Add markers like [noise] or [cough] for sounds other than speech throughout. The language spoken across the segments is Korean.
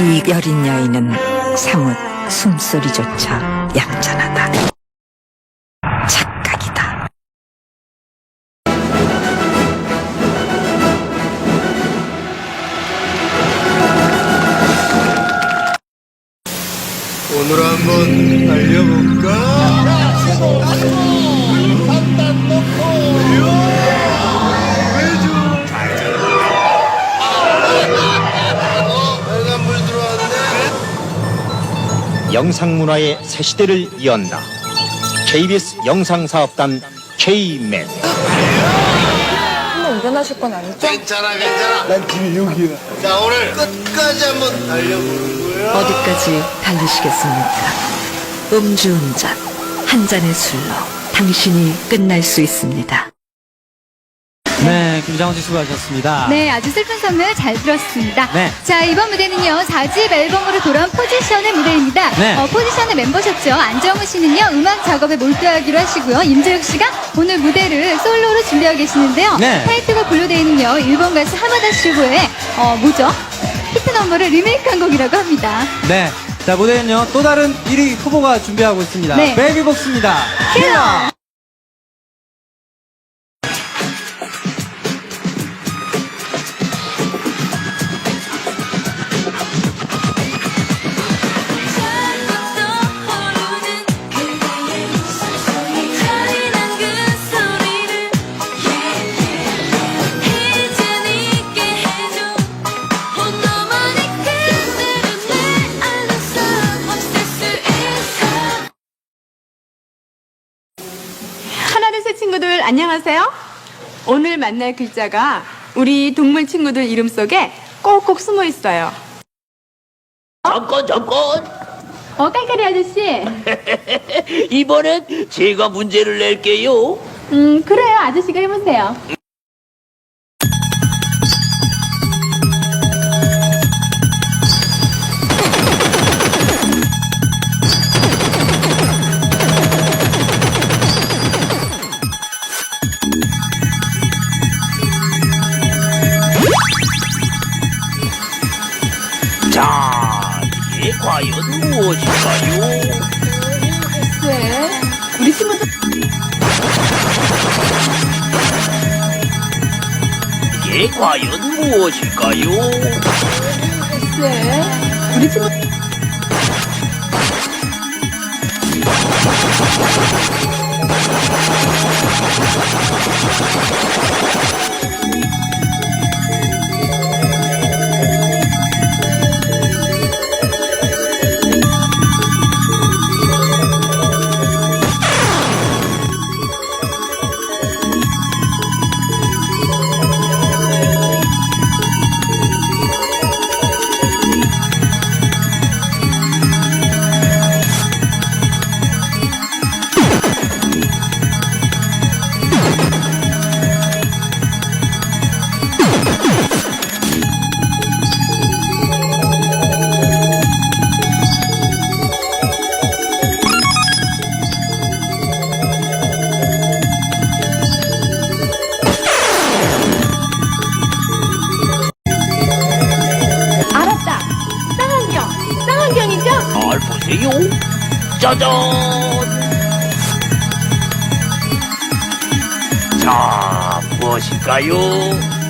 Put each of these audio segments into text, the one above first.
이 여린 여인은 사뭇 숨소리조차 얌전하다. 착각이다. 오늘 한번 달려볼까? 영상문화의 새 시대를 이언다. KBS 영상사업단 K맨. 한번 운전하실 건 아니죠? 괜찮아, 괜찮아. 난 집이 여기야. 자, 오늘 끝까지 한번 달려보는 거야. 어디까지 달리시겠습니까? 음주운전, 한 잔의 술로 당신이 끝날 수 있습니다. 네, 김장훈 씨 수고하셨습니다. 네, 아주 슬픈 선물 잘 들었습니다. 네. 자, 이번 무대는요, 4집 앨범으로 돌아온 포지션 의 무대입니다. 네. 어, 포지션의 멤버셨죠. 안정우 씨는요, 음악 작업에 몰두하기로 하시고요. 임재욱 씨가 오늘 무대를 솔로로 준비하고 계시는데요. 네. 타이틀곡 블루데이는요, 일본 가수 하마다 시고의, 어, 뭐죠? 히트 넘버를 리메이크한 곡이라고 합니다. 네. 자, 무대는요, 또 다른 1위 후보가 준비하고 있습니다. 네. 베이비복스입니다. 킬러! 안녕하세요. 오늘 만날 글자가 우리 동물 친구들 이름 속에 꼭꼭 숨어 있어요. 잠깐 잠깐 어 깔깔이 아저씨. [laughs] 이번엔 제가 문제를 낼게요 음 그래요 아저씨가 해보세요. 과연 무엇일까요 네. 우리 친구 보세요. 짜잔. 자 무엇일까요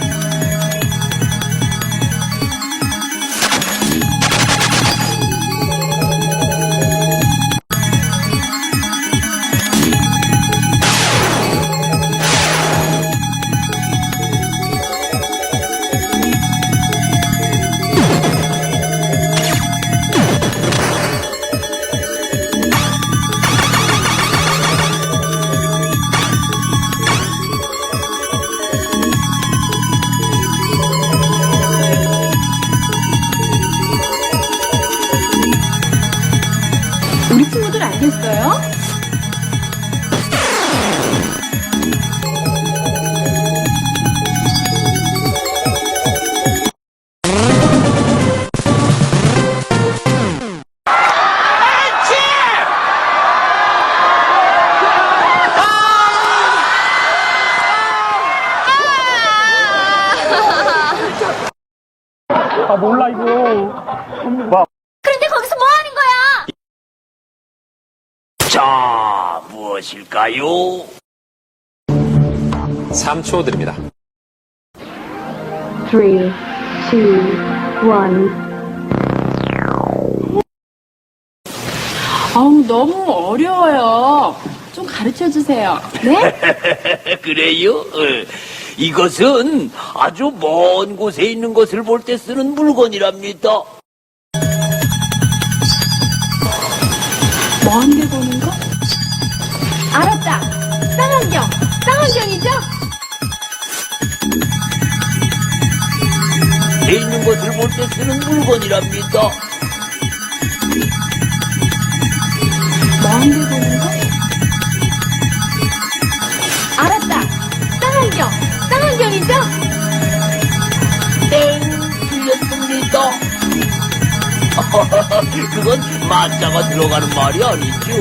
자, 무엇일까요? 3초 드립니다. 아우, 너무 어려워요. 좀 가르쳐 주세요. 네? [laughs] 그래요? 어, 이것은 아주 먼 곳에 있는 것을 볼 때 쓰는 물건이랍니다. 먼데 보는 거? 알았다. 쌍안경. 쌍안경이죠? 에 있는 것을 볼때 쓰는 물건이랍니다. 먼데 보는 거? 알았다. 쌍안경. 쌍안경이죠? [laughs] 그건 만자가 들어가는 말이 아니죠.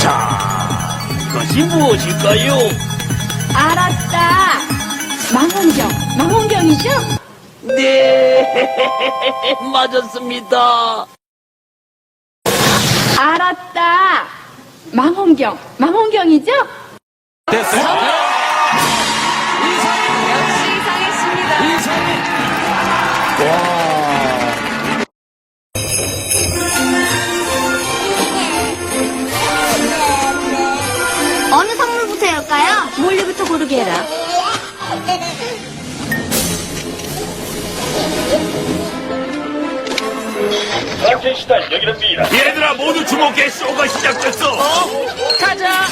자, 이것이 무엇일까요? 알았다. 망원경. 망원경이죠? 네, [laughs] 맞았습니다. 알았다. 망원경. 망원경이죠? 어느 선물부터 열까요? 몰리부터 고르게 해라. 세 시단 여기는 미라. 얘들아 모두 주목해 쇼가 시작됐어. 어? 가자.